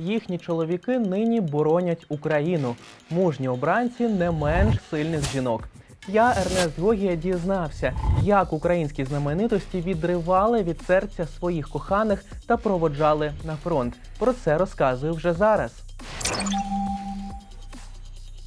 Їхні чоловіки нині боронять Україну. Мужні обранці не менш сильних жінок. Я, Ернест Гогія, дізнався, як українські знаменитості відривали від серця своїх коханих та проводжали на фронт. Про це розказую вже зараз.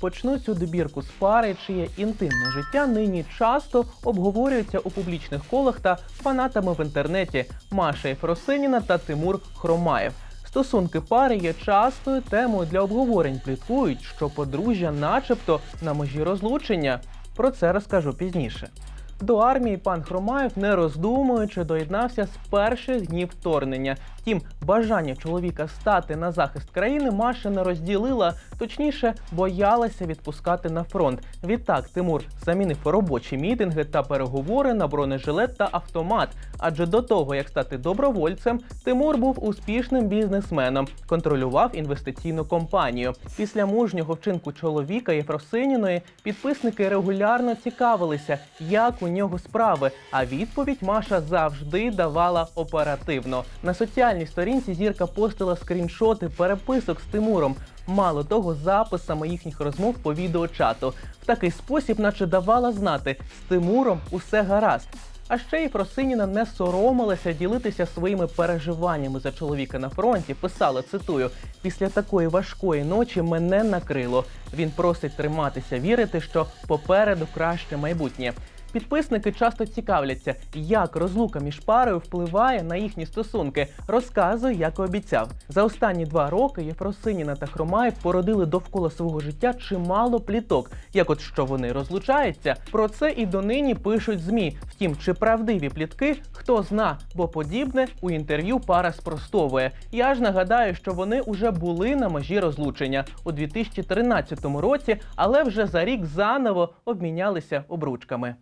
Почну цю добірку з пари, чиє інтимне життя нині часто обговорюється у публічних колах та фанатами в інтернеті Маша Єфросиніна та Тимур Хромаєв. Стосунки пари є частою темою для обговорень. Пліткують, що подружжя, начебто, на межі розлучення. Про це розкажу пізніше. До армії пан Хромаєв, не роздумуючи, доєднався з перших днів вторгнення. Втім, бажання чоловіка стати на захист країни Маша не розділила, точніше, боялася відпускати на фронт. Відтак Тимур замінив робочі мітинги та переговори на бронежилет та автомат. Адже до того, як стати добровольцем, Тимур був успішним бізнесменом, контролював інвестиційну компанію. Після мужнього вчинку чоловіка Єфросиніної підписники регулярно цікавилися, як у нього справи. А відповідь Маша завжди давала оперативно. На соціальній сторінці зірка постила скріншоти переписок з Тимуром. Мало того, записами їхніх розмов по відеочату. В такий спосіб, наче давала знати, з Тимуром усе гаразд. А ще й Фросиніна не соромилася ділитися своїми переживаннями за чоловіка на фронті. Писала, цитую: після такої важкої ночі мене накрило. Він просить триматися, вірити, що попереду краще майбутнє. Підписники часто цікавляться, як розлука між парою впливає на їхні стосунки. Розказую, як і обіцяв. За останні два роки Єфросиніна та Хромаєв породили довкола свого життя чимало пліток. Як от що вони розлучаються, про це і донині пишуть змі. Втім, чи правдиві плітки, хто зна, бо подібне у інтерв'ю пара спростовує. Я ж нагадаю, що вони уже були на межі розлучення у 2013 році, але вже за рік заново обмінялися обручками.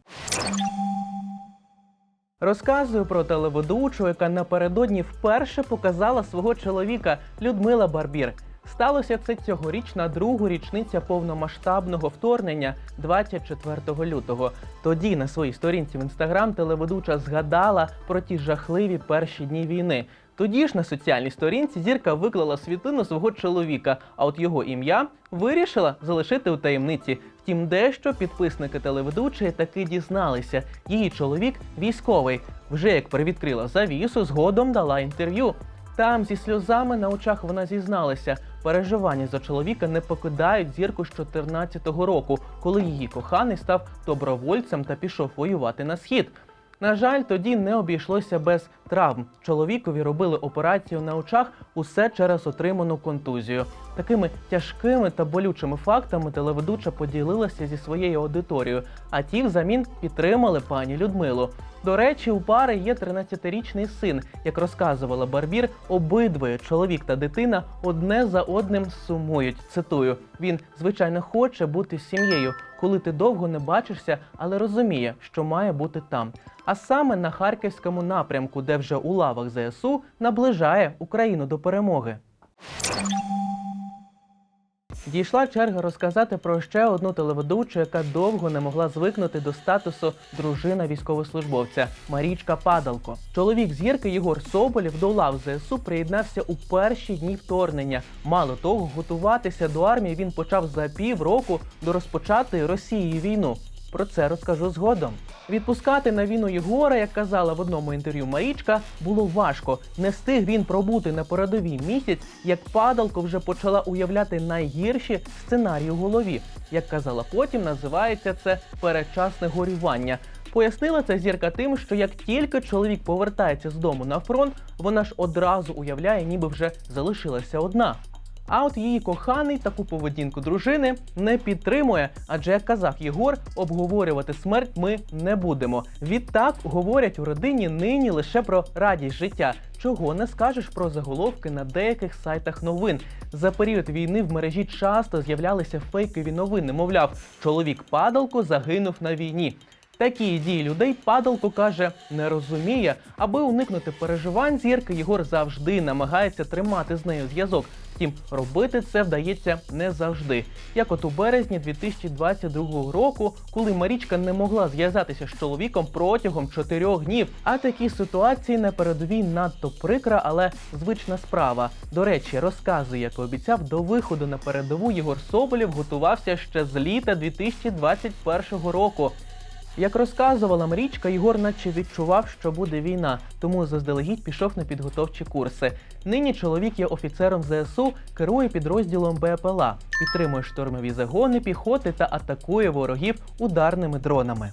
Розказую про телеведучу, яка напередодні вперше показала свого чоловіка Людмила Барбір. Сталося це цьогоріч на другу річниця повномасштабного вторгнення 24 лютого. Тоді на своїй сторінці в інстаграм телеведуча згадала про ті жахливі перші дні війни. Тоді ж на соціальній сторінці зірка виклала світлину свого чоловіка, а от його ім'я вирішила залишити у таємниці. Втім, дещо підписники телеведучої таки дізналися. Її чоловік військовий. Вже як привідкрила завісу, згодом дала інтерв'ю. Там зі сльозами на очах вона зізналася. Переживання за чоловіка не покидають зірку з 14-го року, коли її коханий став добровольцем та пішов воювати на схід. На жаль, тоді не обійшлося без травм. Чоловікові робили операцію на очах усе через отриману контузію. Такими тяжкими та болючими фактами телеведуча поділилася зі своєю аудиторією, а ті взамін підтримали пані Людмилу. До речі, у пари є 13-річний син. Як розказувала Барбір, обидвоє чоловік та дитина одне за одним сумують. Цитую: він звичайно хоче бути сім'єю, коли ти довго не бачишся, але розуміє, що має бути там. А саме на харківському напрямку, де вже у лавах ЗСУ наближає Україну до перемоги. Дійшла черга розказати про ще одну телеведучу, яка довго не могла звикнути до статусу дружина військовослужбовця Марічка Падалко. Чоловік зірки Єгор Соболєв до лав ЗСУ приєднався у перші дні вторгнення. Мало того, готуватися до армії він почав за півроку до розпочатої Росії війну. Про це розкажу згодом. Відпускати на війну Єгора, як казала в одному інтерв'ю Марічка, було важко. Не встиг він пробути на передовій місяць, як падалко вже почала уявляти найгірші сценарії у голові. Як казала потім, називається це передчасне горювання. Пояснила це зірка тим, що як тільки чоловік повертається з дому на фронт, вона ж одразу уявляє, ніби вже залишилася одна. А от її коханий таку поведінку дружини не підтримує, адже як казав Єгор, обговорювати смерть ми не будемо. Відтак говорять у родині нині лише про радість життя. Чого не скажеш про заголовки на деяких сайтах новин. За період війни в мережі часто з'являлися фейкові новини. Мовляв, чоловік падалко загинув на війні. Такі дії людей падалко каже не розуміє. Аби уникнути переживань, зірка Єгор завжди намагається тримати з нею зв'язок. Втім, робити це вдається не завжди. Як от у березні 2022 року, коли Марічка не могла зв'язатися з чоловіком протягом чотирьох днів. А такі ситуації на передовій надто прикра, але звична справа. До речі, розказує, як обіцяв, до виходу на передову Єгор Соболєв готувався ще з літа 2021 року. Як розказувала Марічка, Єгор наче відчував, що буде війна, тому заздалегідь пішов на підготовчі курси. Нині чоловік є офіцером ЗСУ, керує підрозділом БПЛА, підтримує штурмові загони піхоти та атакує ворогів ударними дронами.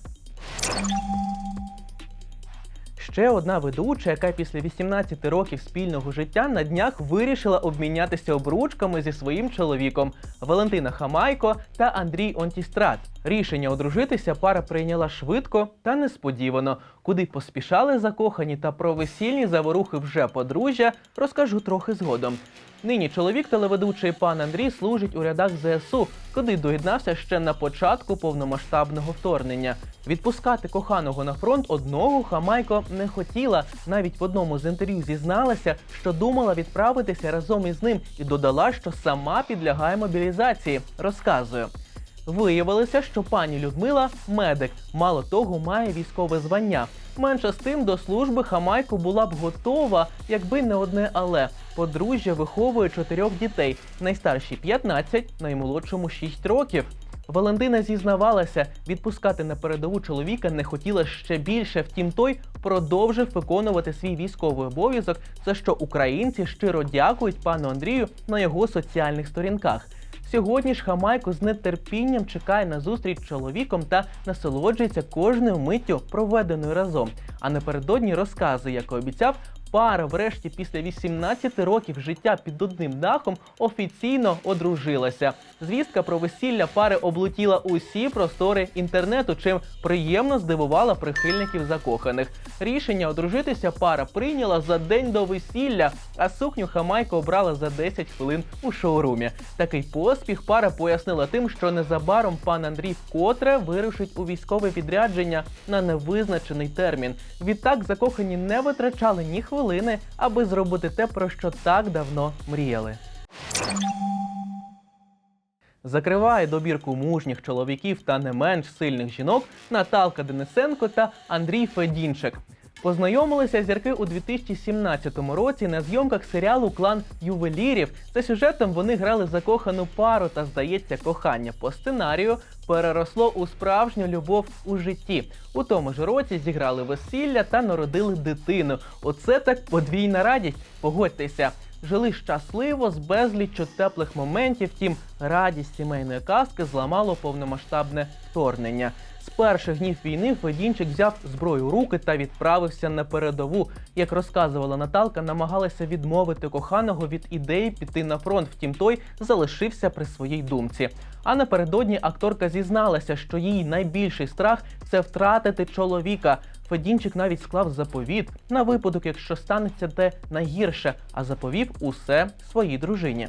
Ще одна ведуча, яка після 18 років спільного життя на днях вирішила обмінятися обручками зі своїм чоловіком Валентина Хамайко та Андрій Онтістрат. Рішення одружитися пара прийняла швидко та несподівано. Куди поспішали закохані та про весільні заворухи вже подружжя, розкажу трохи згодом. Нині чоловік телеведучий пан Андрій служить у рядах ЗСУ, куди доєднався ще на початку повномасштабного вторгнення. Відпускати коханого на фронт одного Хамайко не хотіла. Навіть в одному з інтерв'ю зізналася, що думала відправитися разом із ним і додала, що сама підлягає мобілізації. Розказує. Виявилося, що пані Людмила медик, мало того, має військове звання. Менше з тим до служби Хамайко була б готова, якби не одне але. Подружжя виховує чотирьох дітей, найстарші 15, наймолодшому 6 років. Валентина зізнавалася, відпускати на передову чоловіка не хотіла ще більше. Втім, той продовжив виконувати свій військовий обов'язок, за що українці щиро дякують пану Андрію на його соціальних сторінках. Сьогодні ж Хамайко з нетерпінням чекає на зустріч з чоловіком та насолоджується кожною миттю, проведеною разом. А напередодні розказує, як і обіцяв, пара врешті після 18 років життя під одним дахом офіційно одружилася. Звістка про весілля пари облетіла усі простори інтернету, чим приємно здивувала прихильників закоханих. Рішення одружитися пара прийняла за день до весілля, а сукню Хамайко обрала за 10 хвилин у шоурумі. Такий поспіх пара пояснила тим, що незабаром пан Андрій вкотре вирушить у військове підрядження на невизначений термін. Відтак закохані не витрачали ні хвилини, аби зробити те, про що так давно мріяли. Закриває добірку мужніх чоловіків та не менш сильних жінок Наталка Денисенко та Андрій Федінчик. Познайомилися зірки у 2017 році на зйомках серіалу Клан ювелірів. За сюжетом вони грали закохану пару та, здається, кохання по сценарію переросло у справжню любов у житті. У тому ж році зіграли весілля та народили дитину. Оце так подвійна радість. Погодьтеся. Жили щасливо з безліччю теплих моментів. Втім, радість сімейної казки зламало повномасштабне вторгнення. Перших днів війни Федінчик взяв зброю у руки та відправився на передову. Як розказувала Наталка, намагалася відмовити коханого від ідеї піти на фронт. Втім, той залишився при своїй думці. А напередодні акторка зізналася, що її найбільший страх це втратити чоловіка. Федінчик навіть склав заповіт на випадок, якщо станеться те найгірше, а заповів усе своїй дружині.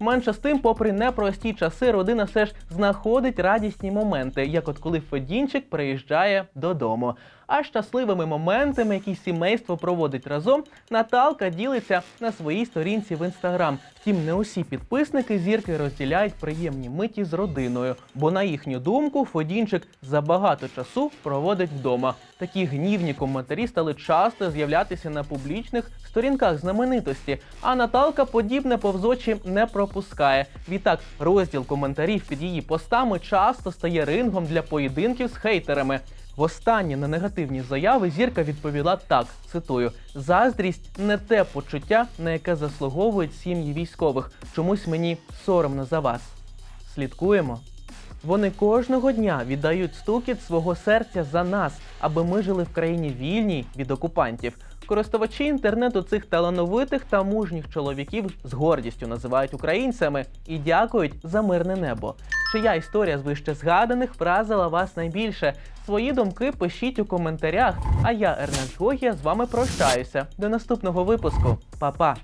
Менше з тим, попри непрості часи, родина все ж знаходить радісні моменти, як от коли Федінчик приїжджає додому. А щасливими моментами, які сімейство проводить разом, Наталка ділиться на своїй сторінці в інстаграм. Втім, не усі підписники зірки розділяють приємні миті з родиною, бо на їхню думку Федінчик забагато часу проводить вдома. Такі гнівні коментарі стали часто з'являтися на публічних сторінках знаменитості. А Наталка подібне повз очі не пропускає. Відтак, розділ коментарів під її постами часто стає рингом для поєдинків з хейтерами. Востаннє на негативні заяви зірка відповіла так: цитую: заздрість не те почуття, на яке заслуговують сім'ї військових. Чомусь мені соромно за вас. Слідкуємо. Вони кожного дня віддають стукіт свого серця за нас, аби ми жили в країні вільній від окупантів. Користувачі інтернету цих талановитих та мужніх чоловіків з гордістю називають українцями і дякують за мирне небо. Чия історія з вище згаданих вразила вас найбільше? Свої думки пишіть у коментарях. А я, Ернест Гогія, з вами прощаюся. До наступного випуску. Па-па!